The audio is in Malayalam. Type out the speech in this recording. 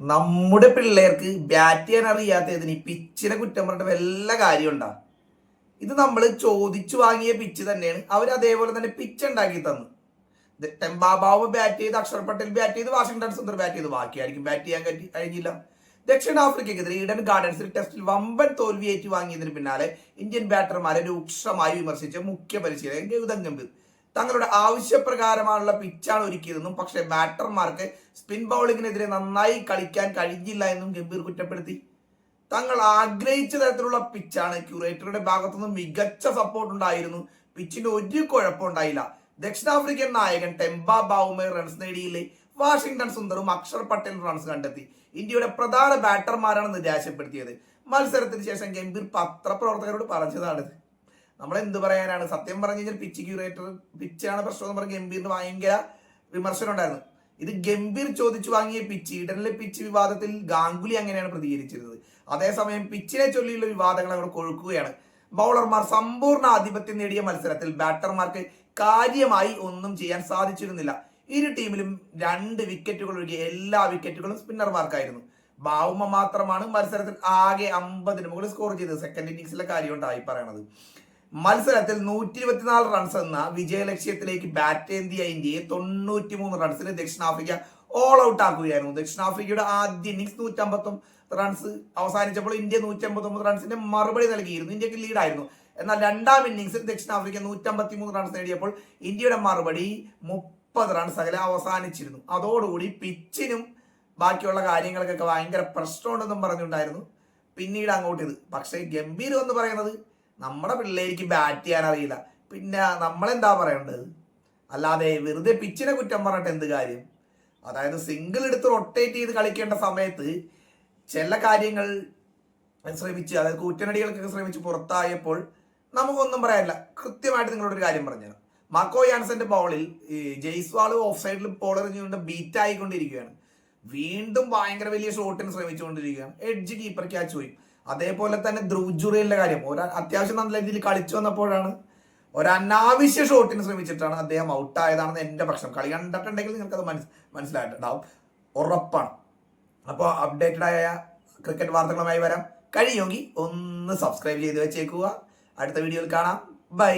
നമ്മുടെ പിള്ളേർക്ക് ബാറ്റ് ചെയ്യാൻ അറിയാത്തതിന് പിച്ചിനെ കുറ്റം പറഞ്ഞിട്ട് വല്ല കാര്യമുണ്ടാ ഇത് നമ്മൾ ചോദിച്ചു വാങ്ങിയ പിച്ച് തന്നെയാണ്. അവർ അതേപോലെ തന്നെ പിച്ച് ഉണ്ടാക്കി തന്നു. ബാബാവ് ബാറ്റ് ചെയ്ത് അക്ഷർ പട്ടേൽ ബാറ്റ് ചെയ്ത് വാഷിംഗ്ടൺ സുന്ദർ ബാറ്റ് ചെയ്ത്. ബാക്കിയായിരിക്കും ബാറ്റ് ചെയ്യാൻ കഴി കഴിഞ്ഞില്ല. ദക്ഷിണാഫ്രിക്കയ്ക്കെതിരെ ഈഡൻ ഗാർഡൻസിൽ ടെസ്റ്റിൽ വമ്പൻ തോൽവി ഏറ്റുവാങ്ങിയതിന് പിന്നാലെ ഇന്ത്യൻ ബാറ്റർമാരെ രൂക്ഷമായി വിമർശിച്ച മുഖ്യ പരിശീലകൻ ഗൗതം ഗംഭീർ. തങ്ങളുടെ ആവശ്യപ്രകാരമാണുള്ള പിച്ചാണ് ഒരുക്കിയതെന്നും പക്ഷേ ബാറ്റർമാർക്ക് സ്പിൻ ബൗളിങ്ങിനെതിരെ നന്നായി കളിക്കാൻ കഴിഞ്ഞില്ല എന്നും ഗംഭീർ കുറ്റപ്പെടുത്തി. തങ്ങൾ ആഗ്രഹിച്ച തരത്തിലുള്ള പിച്ചാണ് ക്യൂറേറ്ററുടെ ഭാഗത്തുനിന്ന് മികച്ച സപ്പോർട്ട് ഉണ്ടായിരുന്നു. പിച്ചിന് ഒരു കുഴപ്പമുണ്ടായില്ല ദക്ഷിണാഫ്രിക്കൻ നായകൻ ടെമ്പ ബാവുമേ റൺസ് നേടിയില്ലേ? വാഷിംഗ്ടൺ സുന്ദറും അക്ഷർ പട്ടേൽ റൺസ് കണ്ടെത്തി. ഇന്ത്യയുടെ പ്രധാന ബാറ്റർമാരാണ് നിരാശപ്പെടുത്തിയത്. മത്സരത്തിന് ശേഷം ഗംഭീർ പത്രപ്രവർത്തകരോട് പറഞ്ഞതാണിത്. നമ്മൾ എന്ത് പറയാനാണ്? സത്യം പറഞ്ഞു കഴിഞ്ഞാൽ പിച്ച് ക്യൂറേറ്റർ പിച്ചാണ് പ്രശ്നം എന്ന് പറഞ്ഞ ഗംഭീറിന് ഭയങ്കര വിമർശനം ഉണ്ടായിരുന്നു. ഇത് ഗംഭീർ ചോദിച്ചു വാങ്ങിയ പിച്ച് ഈഡനിലെ പിച്ച് വിവാദത്തിൽ ഗാംഗുലി അങ്ങനെയാണ് പ്രതികരിച്ചിരുന്നത്. അതേസമയം പിച്ചിനെ ചൊല്ലിയുള്ള വിവാദങ്ങൾ അവിടെ കൊഴുക്കുകയാണ്. ബൗളർമാർ സമ്പൂർണ ആധിപത്യം നേടിയ മത്സരത്തിൽ ബാറ്റർമാർക്ക് കാര്യമായി ഒന്നും ചെയ്യാൻ സാധിച്ചിരുന്നില്ല. ഇരു ടീമിലും രണ്ട് വിക്കറ്റുകൾ ഒഴികെ എല്ലാ വിക്കറ്റുകളും സ്പിന്നർമാർക്കായിരുന്നു ബാവുമ മാത്രമാണ് മത്സരത്തിൽ ആകെ അമ്പതിന് മുകളിൽ സ്കോർ ചെയ്തത്. സെക്കൻഡ് ഇന്നിങ്സിലെ കാര്യം ഉണ്ടായി പറയണത്. മത്സരത്തിൽ നൂറ്റി ഇരുപത്തിനാല് റൺസ് എന്ന വിജയലക്ഷ്യത്തിലേക്ക് ബാറ്റ് ഏന്തിയ ഇന്ത്യയെ? തൊണ്ണൂറ്റി മൂന്ന് റൺസിന് ദക്ഷിണാഫ്രിക്ക ഓൾ ഔട്ട് ആക്കുകയായിരുന്നു. ദക്ഷിണാഫ്രിക്കയുടെ ആദ്യ ഇന്നിംഗ്സ് നൂറ്റമ്പത്തൊമ്പത് റൺസ് അവസാനിച്ചപ്പോൾ ഇന്ത്യ നൂറ്റമ്പത്തൊമ്പത് റൺസിന്റെ മറുപടി നൽകിയിരുന്നു. ഇന്ത്യയ്ക്ക് ലീഡായിരുന്നു എന്നാൽ രണ്ടാം ഇന്നിംഗ്സിൽ ദക്ഷിണാഫ്രിക്ക നൂറ്റമ്പത്തി മൂന്ന് റൺസ് നേടിയപ്പോൾ ഇന്ത്യയുടെ മറുപടി മുപ്പത് റൺസ് അകലെ അവസാനിച്ചിരുന്നു. അതോടുകൂടി പിച്ചിനും ബാക്കിയുള്ള കാര്യങ്ങൾക്കൊക്കെ ഭയങ്കര പ്രശ്നമുണ്ടെന്നും പറഞ്ഞിട്ടുണ്ടായിരുന്നു പിന്നീട് അങ്ങോട്ട് ഇത് പക്ഷേ ഗംഭീരം എന്ന് പറയുന്നത് നമ്മുടെ പിള്ളേർക്ക് ബാറ്റ് ചെയ്യാൻ അറിയില്ല പിന്നെ നമ്മളെന്താ പറയേണ്ടത്? അല്ലാതെ വെറുതെ പിച്ചിനെ കുറ്റം പറഞ്ഞിട്ട് എന്ത് കാര്യം? അതായത് സിംഗിൾ എടുത്ത് റൊട്ടേറ്റ് ചെയ്ത് കളിക്കേണ്ട സമയത്ത് ചില കാര്യങ്ങൾ ശ്രമിച്ച് അതായത് കൂറ്റനടികൾക്കൊക്കെ ശ്രമിച്ച് പുറത്തായപ്പോൾ നമുക്കൊന്നും പറയാനില്ല. കൃത്യമായിട്ട് നിങ്ങളോടൊരു കാര്യം പറഞ്ഞു മാക്കോ യാൻസന്റെ ബോളിൽ ജെയ്സ്വാൾ ഓഫ് സൈഡിൽ ബോൾ എറിഞ്ഞുകൊണ്ട് ബീറ്റ് ആയിക്കൊണ്ടിരിക്കുകയാണ്. വീണ്ടും ഭയങ്കര വലിയ ഷോട്ടിന് ശ്രമിച്ചുകൊണ്ടിരിക്കുകയാണ്. എഡ്ജ് കീപ്പർ ക്യാച്ച് പോയി. അതേപോലെ തന്നെ ധ്രുവ് കാര്യം. ഒരു അത്യാവശ്യം നല്ല രീതിയിൽ കളിച്ചു വന്നപ്പോഴാണ് ഒരു അനാവശ്യ ഷോട്ടിന് ശ്രമിച്ചിട്ടാണ് അദ്ദേഹം ഔട്ടായതാണെന്ന് എന്റെ പ്രശ്നം. കളി കണ്ടിട്ടുണ്ടെങ്കിൽ നിങ്ങൾക്ക് അത് മനസ് മനസ്സിലായിട്ടുണ്ടാവും. ഉറപ്പാണ്. അപ്പോൾ അപ്ഡേറ്റഡ് ആയ ക്രിക്കറ്റ് വാർത്തകളുമായി വരാം. കഴിയുമെങ്കിൽ ഒന്ന് സബ്സ്ക്രൈബ് ചെയ്ത് വെച്ചേക്കുക. അടുത്ത വീഡിയോയിൽ കാണാം. ബൈ